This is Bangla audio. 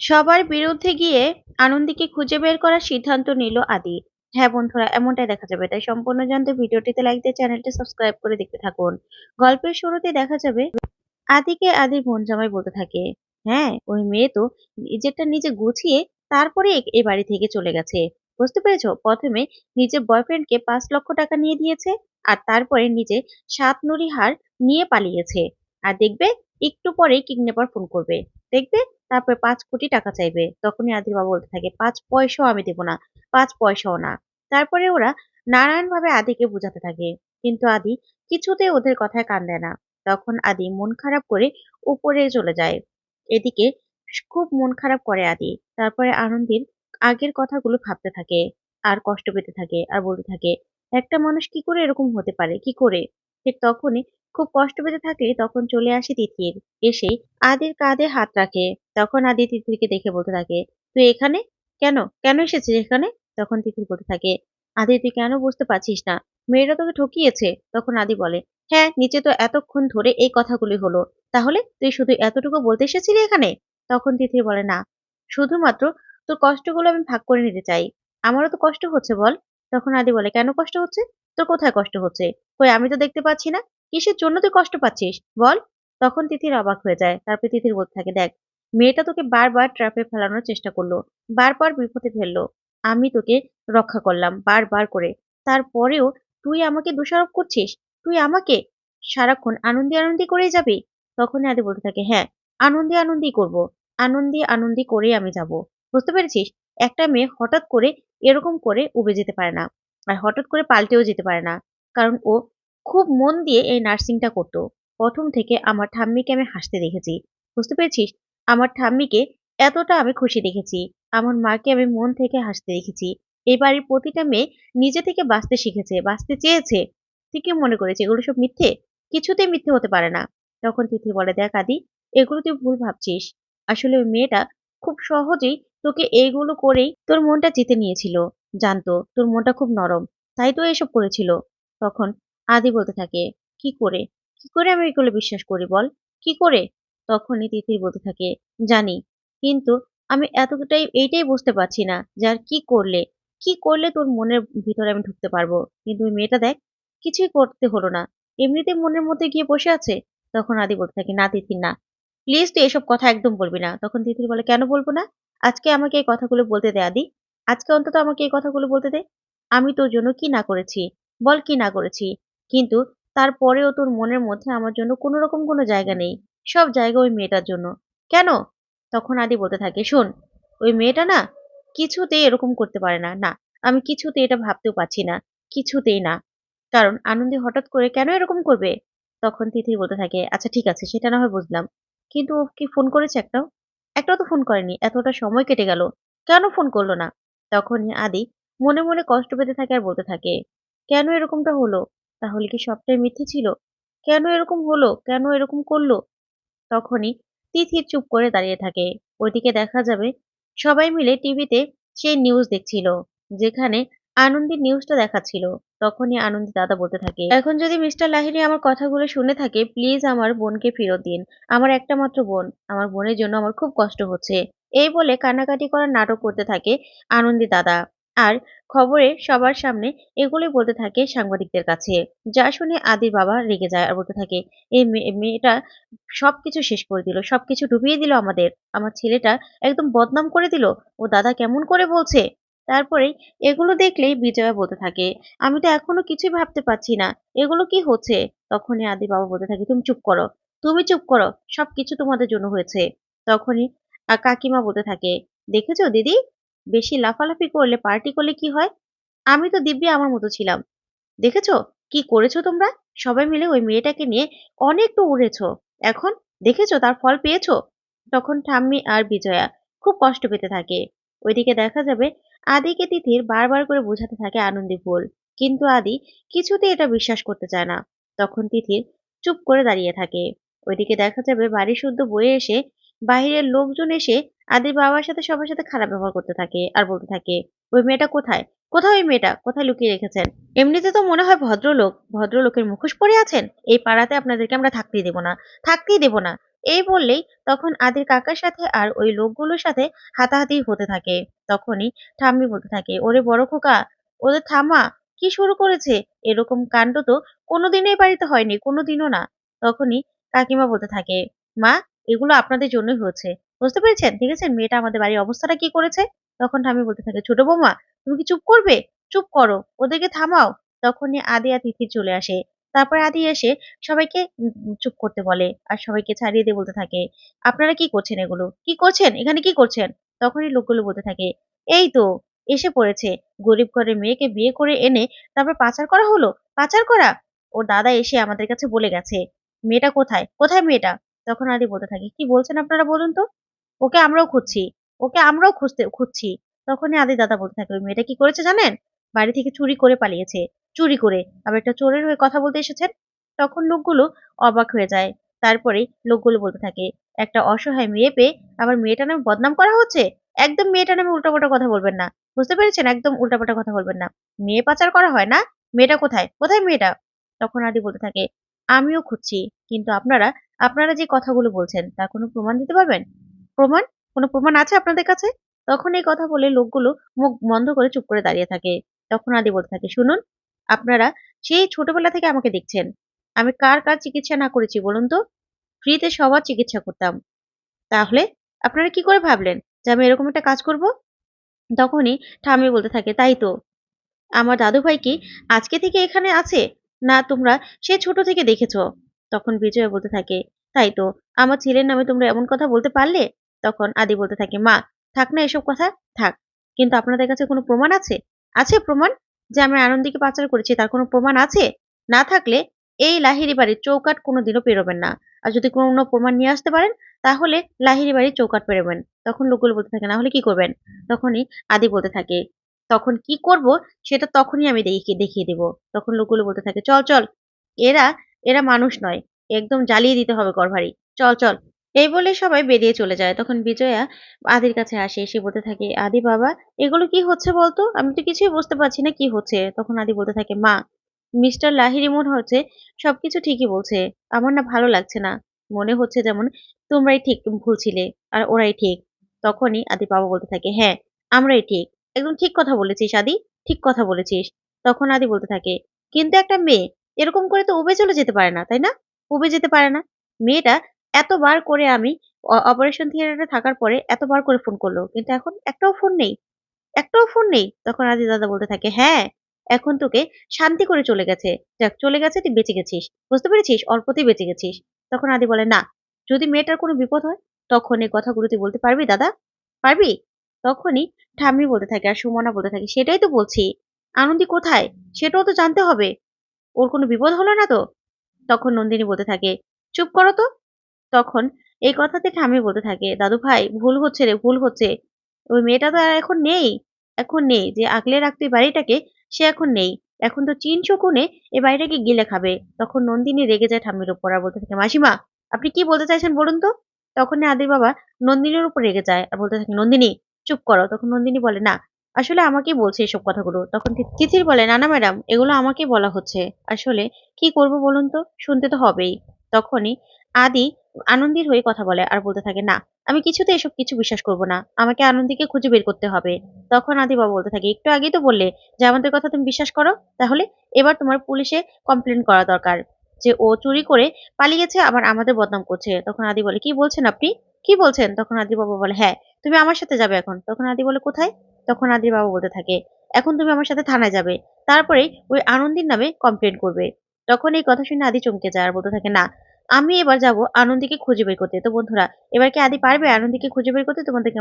সবার বিরুদ্ধে গিয়ে আনন্দীকে খুঁজে বের করার সিদ্ধান্ত নিল আদি। হ্যাঁ বন্ধুরা, এমনটাই দেখা যাবে। তাই সম্পূর্ণ জানতে ভিডিওটিতে লাইক দিয়ে চ্যানেলটি সাবস্ক্রাইব করে দেখতে থাকুন। গল্পের শুরুতে দেখা যাবে, আদিকে আদির বোন জামাই বলতে থাকে হ্যাঁ ওই মেয়ে তো নিজেরটা নিজে গুছিয়ে তারপরে এ- এ বাড়ি থেকে চলে গেছে। বুঝতে পেরেছ? প্রথমে নিজের বয়ফ্রেন্ডকে পাঁচ লক্ষ টাকা নিয়ে দিয়েছে আর তারপরে নিজে সাত নুরি হার নিয়ে পালিয়েছে। আর দেখবে একটু পরেই কিডন্যাপার ফোন করবে। দেখবে তারপরে পাঁচ কোটি টাকা চাইবে। তখনই আদির বাবা বলতে থাকে, পাঁচ পয়সাও আমি দেবো না, পাঁচ পয়সাও না। তারপরে ওরা নারায়ণ ভাবে আদিকে বোঝাতে থাকে। কিন্তু আদি কিছুতে ওদের কথায় কান দেয় না। তখন আদি মন খারাপ করে উপরে চলে যায়। এদিকে খুব মন খারাপ করে আদি। তারপরে আনন্দির আগের কথাগুলো ভাবতে থাকে, আর কষ্ট পেতে থাকে, আর বলতে থাকে, একটা মানুষ কি করে এরকম হতে পারে? কি করে? ঠিক তখনই খুব কষ্ট পেতে থাকে, তখন চলে আসে তিথির। এসে আদির কাঁধে হাত রাখে। তখন আদি তিথিরকে দেখে বলতে থাকে, তুই এখানে? কেন? কেন এসেছিস এখানে? তখন তিথির বলতে থাকে, আদি, তুই কেন বুঝতে পারছিস না? মেয়েরা তোকে ঠকিয়েছে? তখন আদি বলে হ্যাঁ নিচে তো এতক্ষণ ধরে এই কথাগুলি হলো। তাহলে তুই শুধু এতটুকু বলতে এসেছিলি এখানে? তখন তিথির বলে, না। শুধুমাত্র তোর কষ্টগুলো আমি ভাগ করে নিতে চাই। আমারও তো কষ্ট হচ্ছে, বল। তখন আদি বলে, কেন কষ্ট হচ্ছে? তোর কোথায় কষ্ট হচ্ছে? কই, আমি তো দেখতে পাচ্ছি না? কিসের জন্য তুই কষ্ট পাচ্ছিস? বল। তখন তিথির অবাক হয়ে যায়। তারপরে তিথির বলতে থাকে, দেখ, মেয়েটা তোকে বারবার ট্র্যাপে ফেলানোর চেষ্টা করল। বারবার বিপদে ফেলল। আমি তোকে রক্ষা করলাম, বারবার করে। তারপরেও তুই আমাকে দোষারোপ করছিস? তুই আমাকে সারাক্ষণ আনন্দি আনন্দি করেই যাবি? তখনই আদি বলতে থাকে হ্যাঁ আনন্দি আনন্দি করব। আনন্দি আনন্দে করেই আমি যাব। বুঝতে পেরেছিস? একটা মেয়ে হঠাৎ করে এরকম করে উবে যেতে পারে না। আর হঠাৎ করে পাল্টেও যেতে পারে না। কারণ ও খুব মন দিয়ে এই নার্সিংটা করতো। প্রথম থেকে আমার ঠাম্মিকে আমি হাসতে দেখেছি। বুঝতে পেরেছিস? আমার ঠাম্মিকে এতটা আমি খুশি দেখেছি। আমার মাকে আমি মন থেকে হাসতে দেখেছি। এই বাড়ির প্রতিটা মেয়ে নিজে থেকে বাঁচতে শিখেছে, বাঁচতে চেয়েছে। তুই মনে করেছে এগুলো সব মিথ্যে? কিছুতেই মিথ্যে হতে পারে না। তখন তিথি বলে, দেখ আদি, এগুলো তুই ভুল ভাবছিস। আসলে ওই মেয়েটা খুব সহজেই তোকে এইগুলো করেই তোর মনটা জিতে নিয়েছিল। জানতো, তোর মনটা খুব নরম। তাই তো এসব করেছিল। তখন আদি বলতে থাকে, কি করে? কি করে আমি এগুলো বিশ্বাস করি বল? কি করে? তখনই তিথির বলতে থাকে, জানি, কিন্তু আমি এতটাই, এইটাই বুঝতে পারছি না যে আর কি করলে কি করলে তোর মনের ভিতরে আমি ঢুকতে পারব? কিন্তু ওই মেয়েটা দেখ, কিছুই করতে হলো না। এমনিতে মনের মধ্যে গিয়ে বসে আছে? তখন আদি বলতে থাকে, না তিথির না। প্লিজ তুই এসব কথা একদম বলবি না। তখন তিথির বলে, কেন বলব না? আজকে আমাকে এই কথাগুলো বলতে দে আদি। আজকে অন্তত আমাকে এই কথাগুলো বলতে দে। আমি তোর জন্য কি না করেছি? বল কি না করেছি? কিন্তু তারপরেও তোর মনের মধ্যে আমার জন্য কোনো রকম কোনো জায়গা নেই। সব জায়গা ওই মেয়েটার জন্য। কেন? তখন আদি বলতে থাকে, শোন, ওই মেয়েটা না কিছুতেই এরকম করতে পারে না। না, আমি কিছুতেই এটা ভাবতেও পারছি না। কিছুতেই না। কারণ আনন্দে হঠাৎ করে কেন এরকম করবে? তখন তিথি বলতে থাকে আচ্ছা ঠিক আছে, সেটা না হয় বুঝলাম। কিন্তু ও কি ফোন করেছে একটাও? একটাও তো ফোন করেনি। এতটা সময় কেটে গেল। কেন ফোন করল না? তখনই আদি মনে মনে কষ্ট পেতে থাকে আর বলতে থাকে, কেন এরকমটা হলো? তাহলে কি সবটাই মিথ্যে ছিল? কেন এরকম হলো? কেন এরকম করল? তখনই তিথির চুপ করে দাঁড়িয়ে থাকে। ওইদিকে দেখা যাবে সবাই মিলে টিভিতে সেই নিউজ দেখছিল, যেখানে আনন্দের নিউজটা দেখাচ্ছিল। তখনই আনন্দ দাদা বলতে থাকে, এখন যদি মিস্টার লাহিরি আমার কথাগুলো শুনে থাকে প্লিজ আমার বোনকে ফেরত দিন। আমার একটা মাত্র বোন। আমার বোনের জন্য আমার খুব কষ্ট হচ্ছে। এই বলে কান্নাকাটি করার নাটক করতে থাকে আনন্দি দাদা। আর খবরে সবার সামনে এগুলোই বলতে থাকে সাংবাদিকদের কাছে। যা শুনে আদির বাবা রেগে যায় আর বলতে থাকে এই মেয়ে- মেয়েটা সবকিছু শেষ করে দিল, সবকিছু ডুবিয়ে দিল আমাদের। আমার ছেলেটা একদম বদনাম করে দিল। ও দাদা কেমন করে বলছে? তারপরে এগুলো দেখলেই বিজয়া বলতে থাকে, আমি তো এখনও কিছুই ভাবতে পারছি না। এগুলো কি হচ্ছে? তখনই আদি বাবা বলতে থাকে, তুমি চুপ করো, তুমি চুপ করো, সবকিছু তোমাদের জন্য হয়েছে। তখনই কাকিমা বলতে থাকে, দেখেছ দিদি বেশি লাফালাফি করলে পার্টি করলে কি হয়? আমি তো দিব্যি আমার মতো ছিলাম। দেখেছ? কি করেছ তোমরা? সবাই মিলে ওই মেয়েটাকে নিয়ে অনেক তো উড়েছো। এখন দেখেছ তার ফল পেয়েছ? তখন ঠাম্মি আর বিজয়া খুব কষ্ট পেতে থাকে। ওইদিকে দেখা যাবে আদিকে তিথির বারবার করে বোঝাতে থাকে আনন্দী ফুল কিন্তু আদি কিছুতেই এটা বিশ্বাস করতে চায় না। তখন তিথির চুপ করে দাঁড়িয়ে থাকে। ওইদিকে দেখা যাবে বাড়ি শুদ্ধ বয়ে এসে বাইরের লোকজন এসে আদির বাবার সাথে, সবার সাথে খারাপ ব্যবহার করতে থাকে আর বলতে থাকে, ওই মেয়েটা কোথায়? কোথায় ওই মেয়েটা? কোথায় লুকিয়ে রেখেছেন? এমনিতে তো মনে হয় ভদ্রলোক, ভদ্রলোকের মুখোশ পরে আছেন? এই পাড়াতে আপনাদেরকে আমরা থাকতেই দেবো না, থাকতেই দেবো না। এই বললেই তখন আদির কাকার সাথে আর ওই লোকগুলোর সাথে হাতাহাতি হতে থাকে। তখনই ঠাম্মি বলতে থাকে, ওরে বড় খোকা, ওদের থামা কি শুরু করেছে? এরকম কাণ্ড তো কোনোদিনই বাড়িতে হয়নি, কোনোদিনও না। তখনই কাকিমা বলতে থাকে, মা এগুলো আপনাদের জন্যই হয়েছে বুঝতে পেরেছেন? ঠিক আছে? মেয়েটা আমাদের বাড়ির অবস্থাটা কি করেছে? তখন ঠাম্মি বলতে থাকে, ছোট বৌমা, তুমি কি চুপ করবে? চুপ করো, ওদেরকে থামাও। তখনই আদি আর তিথি চলে আসে। তারপর আদি এসে সবাইকে চুপ করতে বলে আর সবাইকে ছাড়িয়ে দিয়ে বলতে থাকে, আপনারা কি করছেন এগুলো? কি করছেন? এখানে কি করছেন? তখনই লোকগুলো বলতে থাকে, এই তো, এসে পড়েছে। গরিব ঘরের মেয়েকে বিয়ে করে এনে তারপর পাচার করা হলো? পাচার করা? ওর দাদা এসে আমাদের কাছে বলে গেছে, মেয়েটা কোথায়? কোথায় মেয়েটা? তখন আদি বলতে থাকে, কি বলছেন আপনারা বলুন তো? ওকে আমরাও খুঁজছি, ওকে আমরাও খুঁজতে, খুঁজছি। তখনই আদি দাদা বলতে থাকে, ওই মেয়েটা কি করেছে জানেন? বাড়ি থেকে চুরি করে পালিয়েছে, চুরি করে। আবার একটা চোরের হয়ে কথা বলতে এসেছেন। তখন লোকগুলো অবাক হয়ে যায়। তারপরে লোকগুলো বলতে থাকে, একটা অসহায় মেয়ে পেয়ে আবার মেয়েটা নামে বদনাম করা হচ্ছে? একদম মেয়েটা নামে উল্টাপাল্টা কথা বলবেন না। বুঝতে পেরেছেন? একদম উল্টাপাল্টা কথা বলবেন না। মেয়ে পাচার করা হয় না? মেয়েটা কোথায়? কোথায় মেয়েটা? তখন আদি বলতে থাকে, আমিও খুঁজছি, কিন্তু আপনারা আপনারা যে কথাগুলো বলছেন, তার কোনো প্রমাণ দিতে পারবেন? প্রমাণ? কোনো প্রমাণ আছে আপনাদের কাছে? তখন এই কথা বলে লোকগুলো মুখ বন্ধ করে চুপ করে দাঁড়িয়ে থাকে। তখন আদি বলতে থাকে, শুনুন, আপনারা সেই ছোটবেলা থেকে আমাকে দেখছেন। আমি কার কার চিকিৎসা না করেছি বলুন তো? ফ্রিতে সবার চিকিৎসা করতাম। তাহলে আপনারা কি করে ভাবলেন যে আমি এরকম একটা কাজ করব? তখনই ঠাম্মি বলতে থাকে, তাই তো। আমার দাদু ভাই কি আজকে থেকে এখানে আছে? না, তোমরা সে ছোট থেকে দেখেছ। তখন বিজয় বলতে থাকে, তাই তো, আমার ছেলের নামে তোমরা এমন কথা বলতে পারলে? তখন আদি বলতে থাকে, মা, থাক না এসব কথা, থাক। কিন্তু আপনাদের কাছে কোনো প্রমাণ আছে? আছে প্রমাণ? যে আমি আনন্দীকে পাচার করেছি, তার কোনো প্রমাণ আছে? না থাকলে এই লাহিরি বাড়ির চৌকাট কোনোদিনও পেরোবেন না। আর যদি কোনো প্রমাণ নিয়ে আসতে পারেন, তাহলে লাহিরি বাড়ির চৌকাট পেরোবেন। তখন লোকগুলো বলতে থাকে, না হলে কি করবেন? তখনই আদি বলতে থাকে, তখন কি করব, সেটা তখনই আমি দেখিয়ে দেখিয়ে দেব। তখন লোকগুলো বলতে থাকে, চল চল। এরা এরা মানুষ নয়, একদম জ্বালিয়ে দিতে হবে ঘরবাড়ি। চল চল। এই বলে সবাই বেরিয়ে চলে যায়। তখন বিজয়া আদির কাছে আসে, এসে বলতে থাকে, আদি বাবা, এগুলো কি হচ্ছে বলতো? আমি তো কিছুই বুঝতে পারছি না কি হচ্ছে। তখন আদি বলতে থাকে, মা, মিস্টার লাহিরি মনে হচ্ছে সবকিছু ঠিকই বলছে। আমার না ভালো লাগছে না। মনে হচ্ছে যেমন তোমরাই ঠিক ভুল ছিলে আর ওরাই ঠিক। তখনই আদি বাবা বলতে থাকে হ্যাঁ আমরাই ঠিক। একদম ঠিক কথা বলেছিস আদি, ঠিক কথা বলেছিস। তখন আদি বলতে থাকে, কিন্তু একটা মেয়ে এরকম করে তো উবে চলে যেতে পারে না, তাই না? উবে যেতে পারে না। মেয়েটা এতবার করে আমি অপারেশন থিয়েটারে থাকার পরে এতবার করে ফোন করল, কিন্তু এখন একটাও ফোন নেই। একটাও ফোন নেই। তখন আদি দাদা বলতে থাকে হ্যাঁ এখন তোকে শান্তি করে চলে গেছে। যাক, চলে গেছে, তুই বেঁচে গেছিস। বুঝতে পেরেছিস? অল্পতেই বেঁচে গেছিস। তখন আদি বলে, না, যদি মেয়েটার কোনো বিপদ হয়, তখন এই কথাগুলো তুই বলতে পারবি দাদা? পারবি? তখনই ঠাম্মি বলতে থাকে আর সুমনা বলতে থাকে, সেটাই তো বলছি। আনন্দি কোথায়? সেটাও তো জানতে হবে। ওর কোনো বিপদ হলো না তো? তখন নন্দিনী বলতে থাকে, চুপ করো তো। তখন এই কথাতে ঠাম্মি বলতে থাকে, দাদু ভাই, ভুল হচ্ছে রে, ভুল হচ্ছে। ওই মেয়েটা তো আর এখন নেই এখন নেই। যে আগলে রাখতে বাড়িটাকে, সে এখন নেই। এখন তো চিন শকুনে এই বাড়িটাকে গিলে খাবে। তখন নন্দিনী রেগে যায় ঠাম্মির উপর আর বলতে থাকে, মাসিমা, আপনি কি বলতে চাইছেন বলুন তো? তখন আদির বাবা নন্দিনীর উপর রেগে যায় আর বলতে থাকে, নন্দিনী, চুপ করো। তখন নন্দিনী বলে, না আসলে আমাকেই বলছে এসব কথাগুলো। তখন তিথির বলে না না ম্যাডাম, এগুলো আমাকেই বলা হচ্ছে। আসলে কি করব বলুন তো? শুনতে তো হবেই। তখনই আদি আনন্দির হয়ে কথা বলে আর বলতে থাকে, না, আমি কিছুতে এসব কিছু বিশ্বাস করব না। আমাকে আনন্দীকে খুঁজে বের করতে হবে। তখন আদি বাবা বলতে থাকে, একটু আগেই তো বললে যে আমাদের কথা তুমি বিশ্বাস করো? তাহলে এবার তোমার পুলিশে কমপ্লেন করা দরকার যে ও চুরি করে পালিয়েছে, আবার আমাদের বদনাম করছে। তখন আদি বলে, কি বলছেন আপনি? কি বলছেন? তখন আদি বাবা বলে হ্যাঁ তুমি আমার সাথে যাবে এখন। তখন আদি বলে, কোথায়? তখন আদির বাবা বলতে থাকে, এখন তুমি আমার সাথে থানায় যাবে। তারপরে ওই আনন্দির নামে কমপ্লেন করবে। তখন এই কথা শুনে আদি চমকে যায় আর বলতে থাকে, না, আমি এবার যাব আনন্দীকে খুঁজে বের করতে। তো বন্ধুরা, এবার কি আদি পারবে আনন্দীকে খুঁজে বের করতে? তোমাদেরকে